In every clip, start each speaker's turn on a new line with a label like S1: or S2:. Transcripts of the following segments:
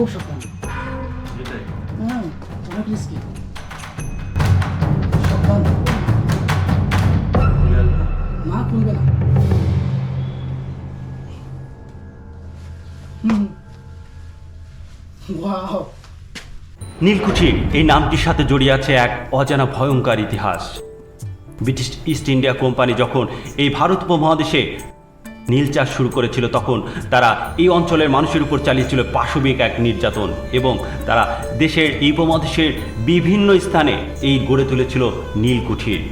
S1: খুব
S2: নীলকুঠি, এই নামটির সাথে জড়িয়ে আছে এক অজানা ভয়ঙ্কর ইতিহাস। ব্রিটিশ ইস্ট ইন্ডিয়া কোম্পানি যখন এই ভারত উপমহাদেশে নীল চাষ শুরু করেছিল তখন। তারা এই অঞ্চলের মানুষের উপর চালিয়েছিল পাশবিক এক নির্যাতন এবং তারা দেশের এই উপমহাদেশের বিভিন্ন স্থানে এই গড়ে তুলেছিল নীলকুঠির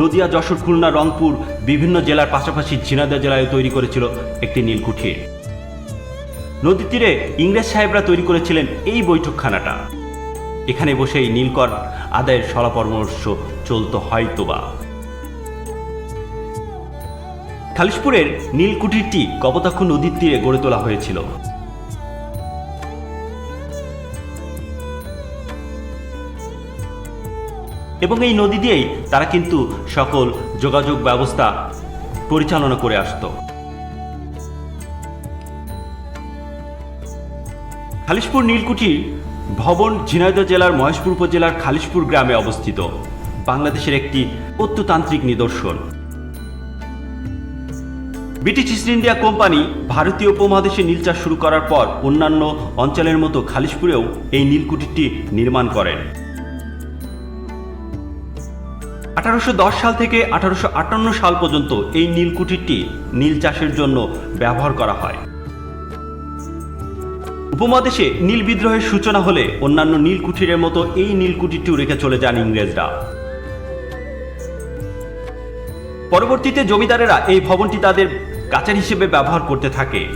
S2: নদিয়া, যশোর, খুলনা, রংপুর বিভিন্ন জেলার পাশাপাশি ঝিনাইদহ জেলায় তৈরি করেছিল একটি নীলকুঠির নদীর তীরে ইংরেজ সাহেবরা তৈরি করেছিলেন এই বৈঠকখানাটা। এখানে বসেই নীলকর আদায়ের সলা পরামর্শ চলত হয়তোবা। খালিশপুরের নীলকুঠিরটি কপোতাক্ষ নদীর তীরে গড়ে তোলা হয়েছিল। এবং এই নদী দিয়েই তারা কিন্তু সকল যোগাযোগ ব্যবস্থা পরিচালনা করে আসতো। খালিশপুর নীলকুঠি ভবন ঝিনাইদহ জেলার মহেশপুর উপজেলার খালিশপুর গ্রামে অবস্থিত। বাংলাদেশের একটি প্রত্নতান্ত্রিক নিদর্শন। ব্রিটিশ ইস্ট ইন্ডিয়া কোম্পানি ভারতীয় উপমহাদেশে নীল চাষ শুরু করার পর অন্যান্য অঞ্চলের মতো খালিশপুরেও এই নীলকুঠিরটি নির্মাণ করেন। আঠারোশো দশ সাল থেকে আঠারোশো আটান্ন সাল পর্যন্ত এই নীলকুঠিরটি নীল চাষের জন্য ব্যবহার করা হয়। উপমহাদেশে নীল বিদ্রোহের সূচনা হলে অন্যান্য নীলকুঠিরের মতো এই নীলকুঠিরটিও রেখে চলে যান ইংরেজরা। পরবর্তীতে জমিদারেরা এই ভবনটি তাদের কাচার হিসেবে ব্যবহার করতে থাকে।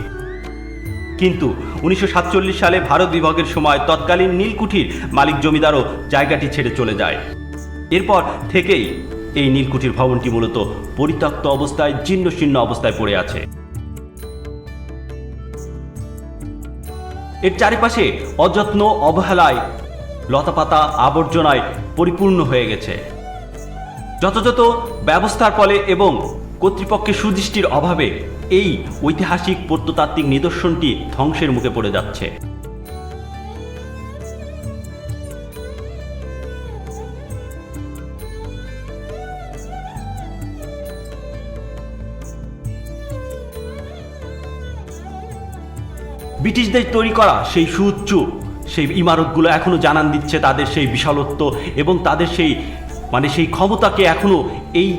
S2: কিন্তু উনিশশো সাতচল্লিশ সালে ভারত বিভাগের সময় তৎকালীন নীলকুঠির মালিক জমিদারও জায়গাটি ছেড়ে চলে যায়। এরপর থেকেই এই নীলকুঠির ভবনটি মূলত পরিত্যক্ত অবস্থায় জীর্ণ শীর্ণ অবস্থায় পড়ে আছে। এর চারিপাশে অযত্ন, অবহেলায়, লতাপাতা, আবর্জনায় পরিপূর্ণ হয়ে গেছে। যথাযথ ব্যবস্থার ফলে এবং কর্তৃপক্ষের সুদৃষ্টির অভাবে এই ঐতিহাসিক প্রত্নতাত্ত্বিক নিদর্শনটি ধ্বংসের মুখে পড়ে যাচ্ছে। ব্রিটিশদের তৈরি করা সেই সুউচ্চ সেই ইমারতগুলো এখনও জানান দিচ্ছে তাদের সেই বিশালত্ব এবং তাদের সেই মানে সেই ক্ষমতাকে এখনও এই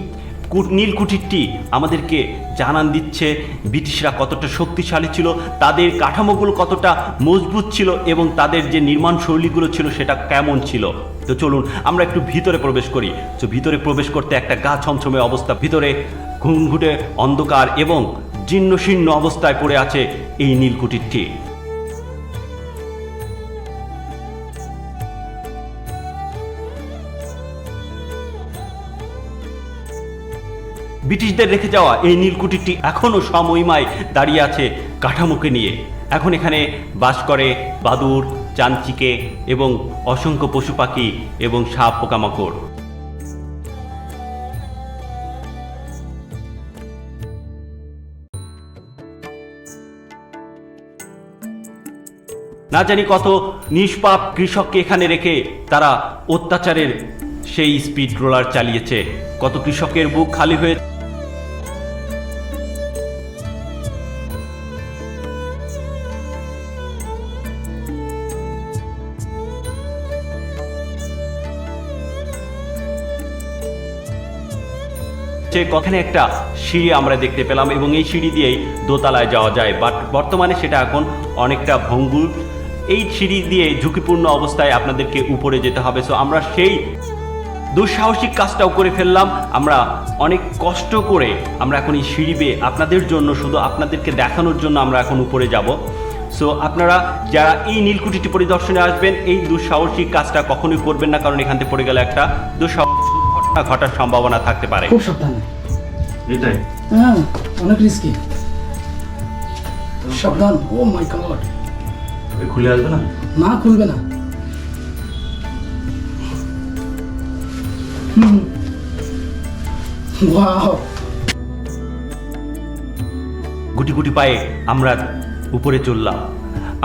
S2: নীলকুঠিরটি আমাদেরকে জানান দিচ্ছে, ব্রিটিশরা কতটা শক্তিশালী ছিল, তাদের কাঠামোগুলো কতটা মজবুত ছিল এবং তাদের যে নির্মাণ শৈলীগুলো ছিল সেটা কেমন ছিল। তো চলুন, আমরা একটু ভিতরে প্রবেশ করি। তো ভিতরে প্রবেশ করতে একটা গা ছমছমে অবস্থা। ভিতরে ঘুমঘুটে অন্ধকার এবং জীর্ণ শীর্ণ অবস্থায় পড়ে আছে এই নীলকুঠিরটি ব্রিটিশদের রেখে যাওয়া এই নীলকুঠিরটি এখনও সমহিমায় দাঁড়িয়ে আছে কাঠামোকে নিয়ে। এখন এখানে বাস করে বাদুর চানচিকে এবং অসংখ্য পশু পাখি এবং সাপ, পোকামাকড়। না জানি কত নিষ্পাপ কৃষককে এখানে রেখে তারা অত্যাচারের সেই স্পিড রোলার চালিয়েছে। কত কৃষকের বুক খালি হয়ে যে কখনে একটা সিঁড়ি আমরা দেখতে পেলাম এবং এই সিঁড়ি দিয়েই দোতলায় যাওয়া যায়। বাট বর্তমানে সেটা এখন অনেকটা ভঙ্গুর। এই সিঁড়ি দিয়ে ঝুঁকিপূর্ণ অবস্থায় আপনাদেরকে উপরে যেতে হবে। সো আমরা সেই দুঃসাহসিক কাজটাও করে ফেললাম। আমরা অনেক কষ্ট করে আমরা এখন এই সিঁড়ি বেয়ে আপনাদের জন্য, শুধু আপনাদেরকে দেখানোর জন্য আমরা এখন উপরে যাব। সো আপনারা যারা এই নীলকুঠিটি পরিদর্শনে আসবেন, এই দুঃসাহসিক কাজটা কখনোই করবেন না, কারণ এখান থেকে পড়ে গেলে একটা ঘটনা ঘটার সম্ভাবনা থাকতে পারে।
S1: খুব সাবধানে।
S3: এটাই।
S1: হ্যাঁ অনেক রিস্কি সাবধান। ও মাই গড
S3: খুলে আসবে না?
S1: না খুলবে না। হুম। ওয়াও
S2: গুটি গুটি পায়ে আমরা উপরে চললাম।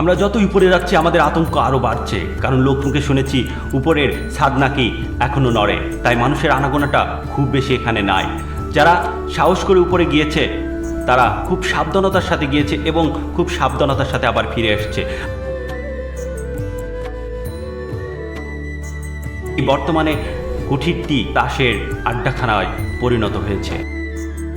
S2: আমরা যত উপরে যাচ্ছি, আমাদের আতঙ্ক আরও বাড়ছে। কারণ লোক মুখে শুনেছি, উপরের ছাদ নাকি এখনও নড়ে। তাই মানুষের আনাগোনাটা খুব বেশি এখানে নাই। যারা সাহস করে উপরে গিয়েছে, তারা খুব সাবধানতার সাথে গিয়েছে এবং খুব সাবধানতার সাথে আবার ফিরে এসছে। বর্তমানে কুঠিরটি তাসের আড্ডাখানায় পরিণত হয়েছে।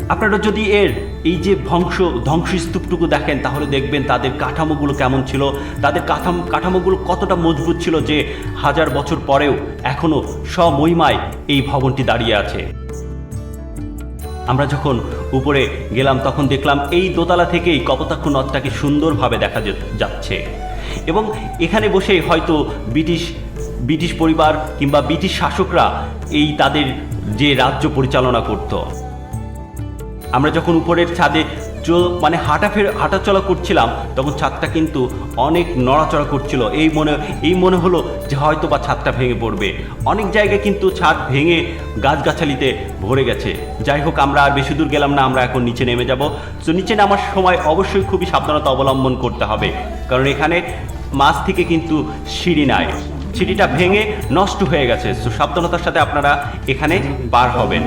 S2: আপনারা যদি এর এই যে ধ্বংস, ধ্বংসস্তূপটুকু দেখেন, তাহলে দেখবেন তাদের কাঠামোগুলো কেমন ছিল, তাদের কাঠামো, কাঠামোগুলো কতটা মজবুত ছিল যে হাজার বছর পরেও এখনও স্বমহিমায় এই ভবনটি দাঁড়িয়ে আছে। আমরা যখন উপরে গেলাম, তখন দেখলাম এই দোতলা থেকেই কপোতাক্ষ নদটাকে সুন্দরভাবে দেখা যাচ্ছে। এবং এখানে বসে হয়তো ব্রিটিশ ব্রিটিশ পরিবার কিংবা ব্রিটিশ শাসকরা এই তাদের যে রাজ্য পরিচালনা করত। আমরা যখন উপরের ছাদে মানে হাঁটা ফের হাঁটাচলা করছিলাম, তখন ছাদটা কিন্তু অনেক নড়াচড়া করছিল। এই মনে এই মনে হলো যে হয়তো বা ছাদটা ভেঙে পড়বে। অনেক জায়গায় কিন্তু ছাদ ভেঙে গাছগাছালিতে ভরে গেছে। যাই হোক, আমরা আর বেশি দূর গেলাম না, আমরা এখন নিচে নেমে যাব। তো নিচে নামার সময় অবশ্যই খুবই সাবধানতা অবলম্বন করতে হবে। কারণ এখানে মাছ থেকে কিন্তু সিঁড়ি নাই। সিঁড়িটা ভেঙে নষ্ট হয়ে গেছে। তো সাবধানতার সাথে আপনারা এখানে বার হবেন।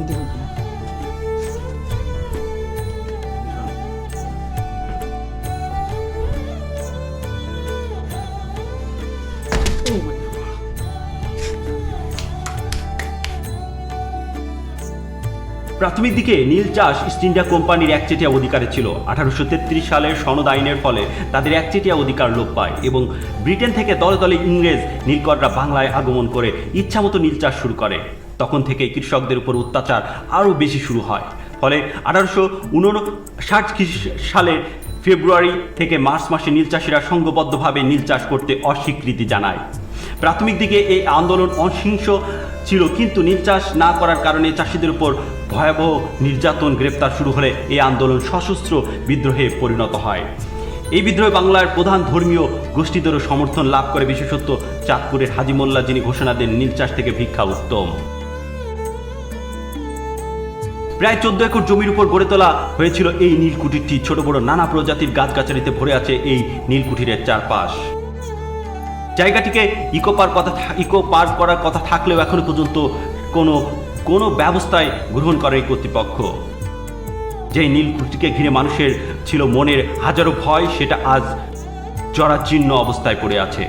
S1: দিতে হবে.
S2: প্রাথমিক দিকে নীল চাষ ইস্ট ইন্ডিয়া কোম্পানির একচেটিয়া অধিকারে ছিল। আঠারোশো তেত্রিশ সালের সনদ আইনের ফলে তাদের একচেটিয়া অধিকার লোপ পায় এবং ব্রিটেন থেকে দলে দলে ইংরেজ নীলকররা বাংলায় আগমন করে ইচ্ছামতো নীল চাষ শুরু করে। তখন থেকে কৃষকদের উপর অত্যাচার আরও বেশি শুরু হয়। ফলে আঠারোশো উনষাট সালের ফেব্রুয়ারি থেকে মার্চ মাসে নীল চাষিরা সংঘবদ্ধভাবে নীল চাষ করতে অস্বীকৃতি জানায়। প্রাথমিক দিকে এই আন্দোলন অহিংস ছিল, কিন্তু নীল চাষ না করার কারণে চাষিদের উপর ভয়াবহ নির্যাতন গ্রেপ্তার শুরু হলে এই আন্দোলন সশস্ত্র বিদ্রোহে পরিণত হয়। এই বিদ্রোহে বাংলার প্রধান ধর্মীয় গোষ্ঠীদেরও সমর্থন লাভ করে বিশেষত চাঁদপুরের হাজি মোল্লা যিনি ঘোষণা দেন, নীল চাষ থেকে ভিক্ষা উত্তম। প্রায় চোদ্দ একর জমির উপর গড়ে তোলা হয়েছিল এই নীলকুঠিরটি ছোট বড় নানা প্রজাতির গাছগাছালিতে ভরে আছে এই নীলকুঠিরের চারপাশ। জায়গাটিকে ইকো পার্ক কথা ইকো পার্ক করার কথা থাকলেও এখনও পর্যন্ত কোনো কোনো ব্যবস্থায় গ্রহণ করে কর্তৃপক্ষ। যে নীলকুঠিকে ঘিরে মানুষের ছিল মনের হাজারো ভয়, সেটা আজ জরাজীর্ণ অবস্থায় পড়ে আছে।